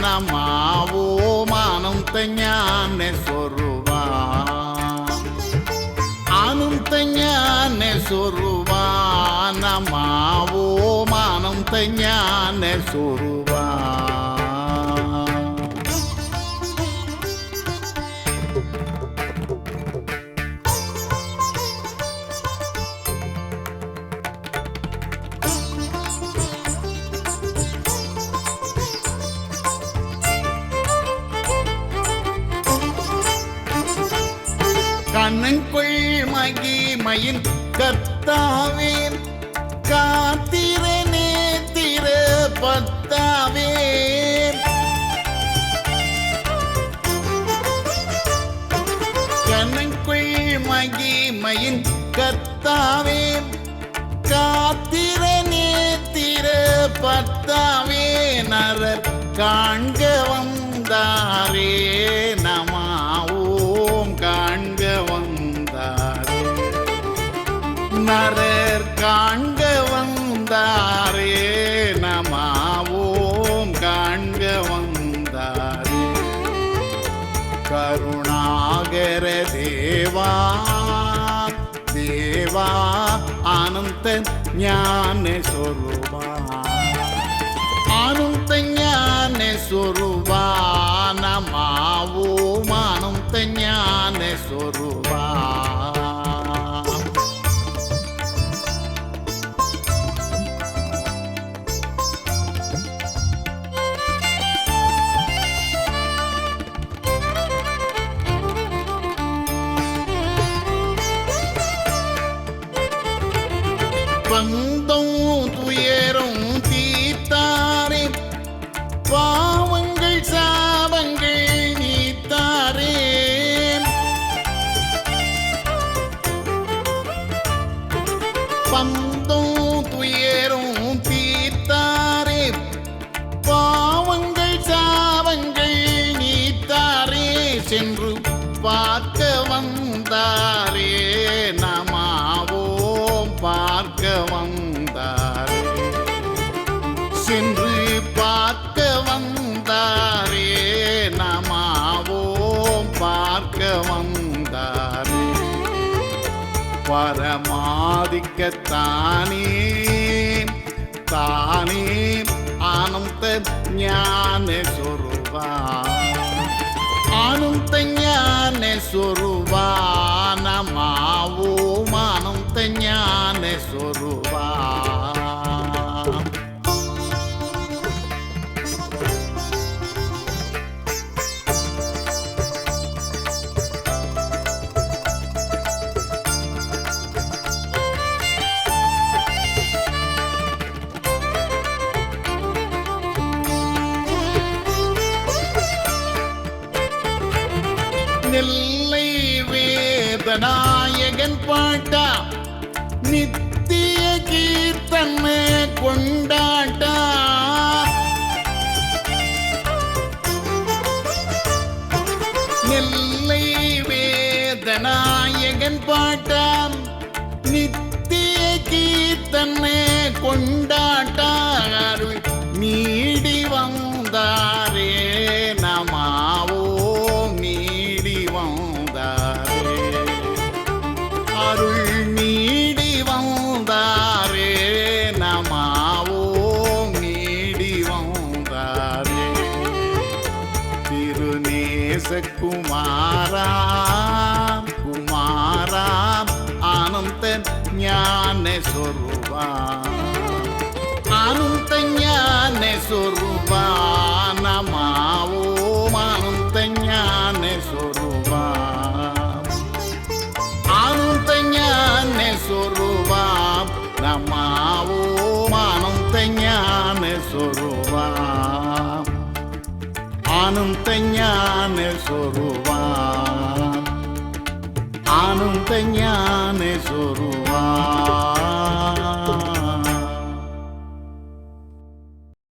జ్ఞానమావో మానంత జ్ఞాన స్వరూపా ఆనంత జ్ఞాన స్వరూపానమావో మానంత జ్ఞాన స్వరూప கண்ணன்கொள் மகிமையின் கர்த்தாவே காத்திரனே திர பத்தாவே. கண்ணன்கொள் மகிமையின் கர்த்தாவே காத்திரனே திர பத்தாவே. நரர் காண்க காண்க வந்தாரே நமாவோம் காண்க வந்தாரே. கருணாகர தேவா தேவா ஆனந்த ஞான சொருபா. ஆனந்த ஞான சொருபா நமாவோம் ஆனந்த ஞான சொருபா. ฟัง வந்தாரே பரமாதிக்கத்தானே தானே ஆனந்த ஞான சொருவா ஆனந்த ஞான சொருவா நமாவோம் ஆனந்த ஞான சொருவா நெல்லை வேதநாயகன் பாட்டா. நித்திய கீர்த்தன்மை கொண்டாட்டா. நெல்லை வேதநாயகன் பாட்டாம் நித்திய கீர்த்தன்மை கொண்டாட்டா. குமாரா குமாரா ஆனந்த ஞான சொருபா ஆனந்த ஞான சொருபா ஆனந்த ஞான சொருபா ஆனந்த ஞான சொருபா